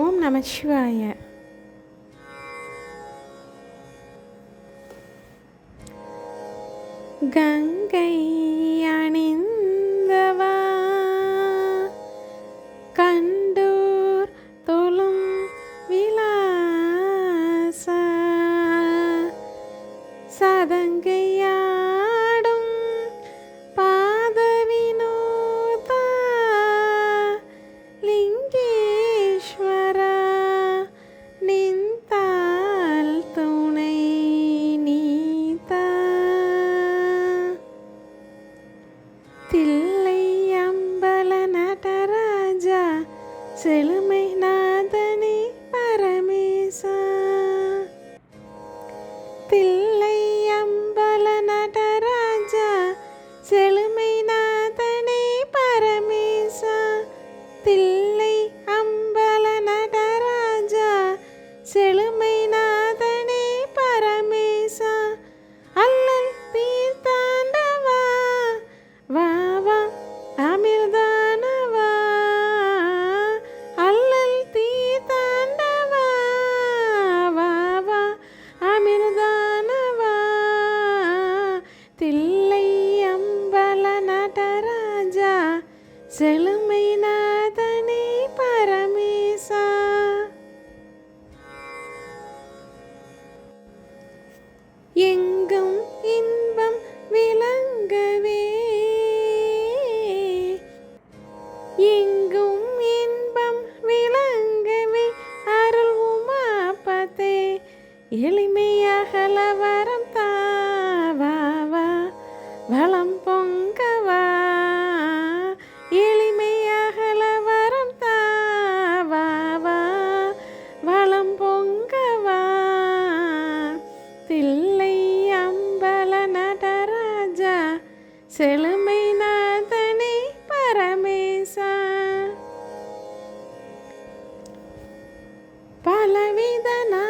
ఓం నమ శివాయ. గంగై செழுமை நாதனே பரமேசா. தில்லை அம்பல நடராஜா செழுமை நாதனே பரமேசா. தில்லை அம்பல நடராஜா செழுமை தில்லை அம்பல நடராஜா செழுமை நாதனே பரமேசா. எங்கும் இன்பம் விளங்கவே எங்கும் இன்பம் விளங்கவே அருள் உமாபதே எளிமை பொங்கவா? தில்லை அம்பல நடராஜா செழுமை நாதனே பரமேசா. பலவித நாடும்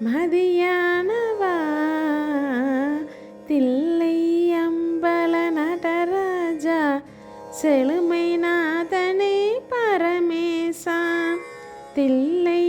மதியானவா தில்லை அம்பல நடராஜா செழுமை நாதனே பரமேசா தில்லை